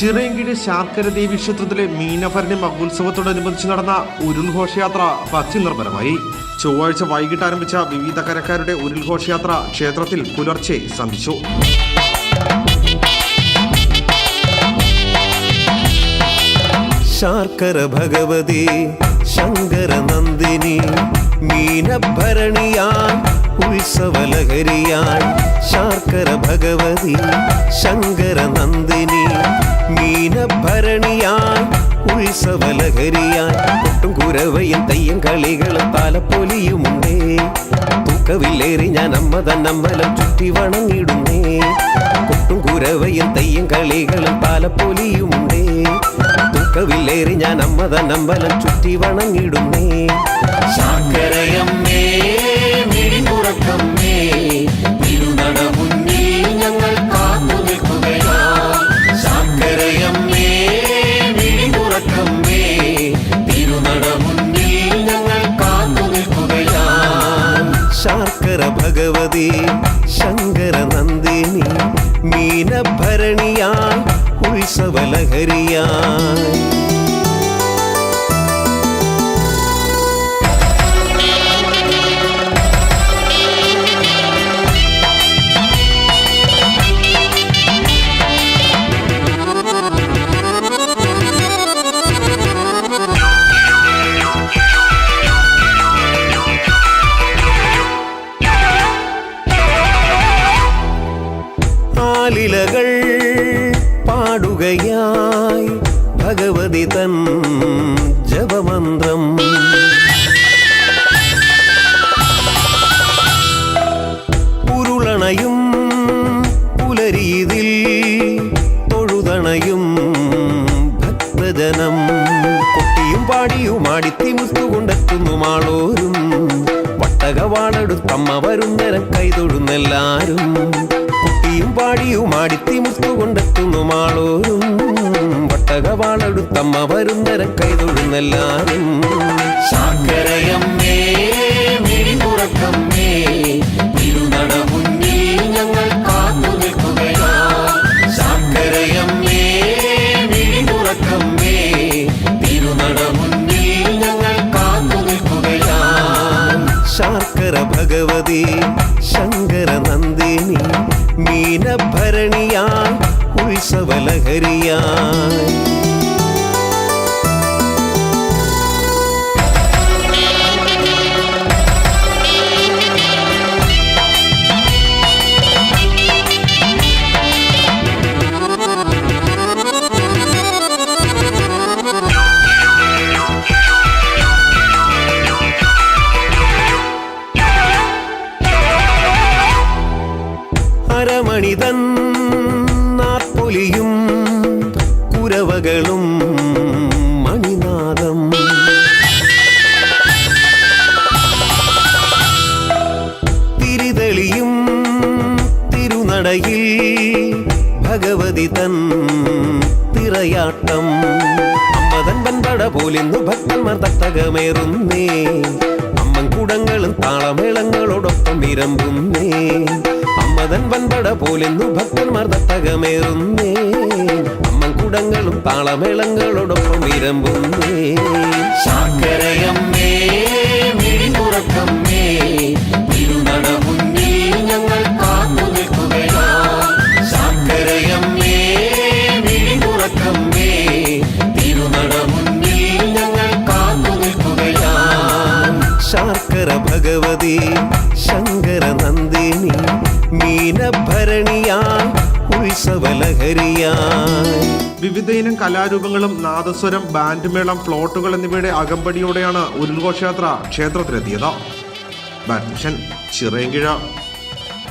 ചിറയൻകീഴ് ശാർക്കര ദേവി ക്ഷേത്രത്തിലെ മീനഭരണി മഹോത്സവത്തോടനുബന്ധിച്ച് നടന്ന ഉരുൾഘോഷയാത്ര ഭക്തി നിർഭരമായി ചൊവ്വാഴ്ച വൈകിട്ട് ആരംഭിച്ച വിവിധ കരക്കാരുടെ ഉരുൾഘോഷയാത്ര ക്ഷേത്രത്തിൽ പുലർച്ചെ സന്ധിച്ചു. ശാർക്കര ഭഗവതി ശങ്കര നന്ദിനി ഉത്സവലഹരിയാൻ ശാർക്കര ഭഗവതി ശങ്കര നന്ദിനി ഉത്സവലഹരിയാൻ. ഒട്ടും കുരവയും തെയ്യം കളികളും താലപ്പൊലിയുമുണ്ടേ തൂക്കവില്ലേറി ഞാൻ അമ്മ തന്നമ്പലം ചുറ്റി വണങ്ങിടുന്നേ. കൊട്ടും കുരവയും തെയ്യം കളികളും താലപ്പൊലിയുമുണ്ടേ തൂക്കവില്ലേറി ഞാൻ അമ്മ നമ്പലം ചുറ്റി വണങ്ങിടുന്നേ. മുന്നിൽ ഞങ്ങൾ കാത്തു നിൽക്കുകയാ. മുന്നിൽ ഞങ്ങൾ കാത്തു നിൽക്കുകയാ. ശാർക്കര ഭഗവതി ശങ്കര നന്ദിനി മീനഭരണിയായി வாசவலகரியாய் ஆலிலகள் പാടുകയായി ഭഗവതി തൻ ജപമന്ത്രം. ഉരുളണയും പുലരീതിൽ തൊഴുതണയും ഭക്തജനം കുട്ടിയും പാടിയും ആടിത്തിമുത്തു കൊണ്ടെത്തുന്നു മാളോരും. വട്ടകവാളെടുത്തമ്മ വരുന്നരം കൈതൊഴുന്നെല്ലാരും. കുട്ടിയും പാടിയും ആടിത്തി മുത്തുകൊണ്ടെത്തുന്നു മാളോരും. വട്ടകവാളെടുത്തമ്മ വരുന്നര കൈതൊഴുന്നെല്ലാരും ശാക്കരയമ്മേ ശാർക്കര ഭഗവതി ശങ്കര നന്ദിനി മീനഭരണിയായി ഉത്സവലഹരിയായി അരമണിതൻ നാപ്പൊലിയും കുരവകളും മണിനാദം. തിരിതെളിയും തിരുനടയിൽ ഭഗവതി തൻ തിറയാട്ടം. അമ്മതൻ വൻപട പോലിന്നു ഭക്തന്മാർ തട്ടകമേറുന്നേ അമ്മൻ കുടങ്ങളും താളമേളങ്ങളോടൊപ്പം ഇരമ്പുന്നേ അമ്മതൻ വൻപട പോലെന്നു ഭക്തന്മാർ തട്ടകമേറുന്നേ. അമ്മൻ കുടങ്ങളും താളമേളങ്ങളോടൊപ്പം ഇരമ്പുന്നേ മിഴിതുറക്കമ്മേ ഇരുനട മുന്നിൽ ഞങ്ങൾ കാത്തു നിൽക്കുകയാ. ശാക്കരയമ്മേ മിഴിതുറക്കമ്മേ തിരുനട മുന്നിൽ ഞങ്ങൾ കാത്തു നിൽക്കുകയാ. ശാർക്കര ഭഗവതി ഉത്സവലഹരിയായി വിവിധയിനം കലാരൂപങ്ങളും നാദസ്വരം ബാൻഡ് മേളം ഫ്ലോട്ടുകൾ എന്നിവയുടെ അകമ്പടിയോടെയാണ് ഉരുൾഘോഷയാത്ര ക്ഷേത്രത്തിലെത്തിയത്. ബാഡ്മിഷൻ ചിറയൻകിഴ.